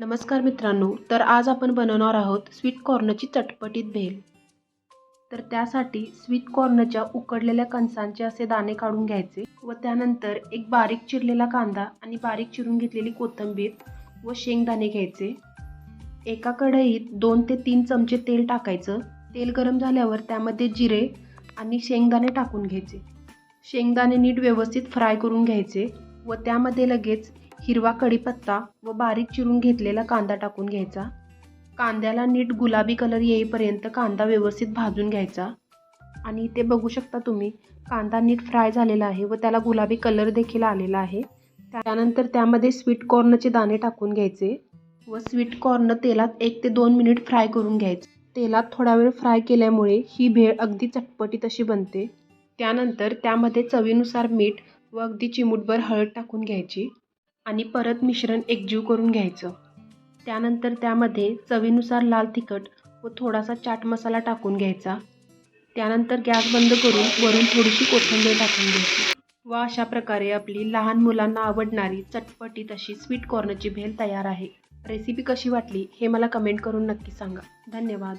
नमस्कार मित्रांनो तर आज आपण बनवणार आहोत स्वीट कॉर्नची चटपटीत भेल. तर त्यासाठी स्वीट कॉर्नच्या उकडलेल्या कणसांचे असे दाणे काढून घ्यायचे व त्यानंतर एक बारीक चिरलेला कांदा आणि बारीक चिरून घेतलेली कोथिंबीर व शेंगदाणे घ्यायचे. एका कढईत दोन ते तीन चमचे तेल टाकायचं. तेल गरम झाल्यावर त्यामध्ये जिरे आणि शेंगदाणे टाकून घ्यायचे. शेंगदाणे नीट व्यवस्थित फ्राय करून घ्यायचे. व त्यामध्ये लगेच हिरवा कढीपत्ता व बारीक चिरून घेतलेला कांदा टाकून घ्यायचा. कांद्याला नीट गुलाबी कलर येईपर्यंत कांदा व्यवस्थित भाजून घ्यायचा. आणि इथे बघू शकता तुम्ही कांदा नीट फ्राय झालेला आहे व त्याला गुलाबी कलर देखील आलेला आहे. त्यानंतर त्यामध्ये स्वीट कॉर्नचे दाणे टाकून घ्यायचे व स्वीट कॉर्न तेलात एक ते दोन मिनिट फ्राय करून घ्यायचे. तेलात थोडा वेळ फ्राय केल्यामुळे ही भेळ अगदी चटपटीत अशी बनते. त्यानंतर त्यामध्ये चवीनुसार मीठ व अगदी चिमूटभर हळद टाकून घ्यायची आणि परत मिश्रण एकजीव करून घ्यायचं. त्यानंतर त्यामध्ये चवीनुसार लाल तिखट व थोडासा चाट मसाला टाकून घ्यायचा. त्यानंतर गॅस बंद करून वरून थोडीशी कोथिंबीर टाकून घ्यायची. व अशा प्रकारे आपली लहान मुलांना आवडणारी चटपटीत अशी स्वीट कॉर्नची भेल तयार आहे. रेसिपी कशी वाटली हे मला कमेंट करून नक्की सांगा. धन्यवाद.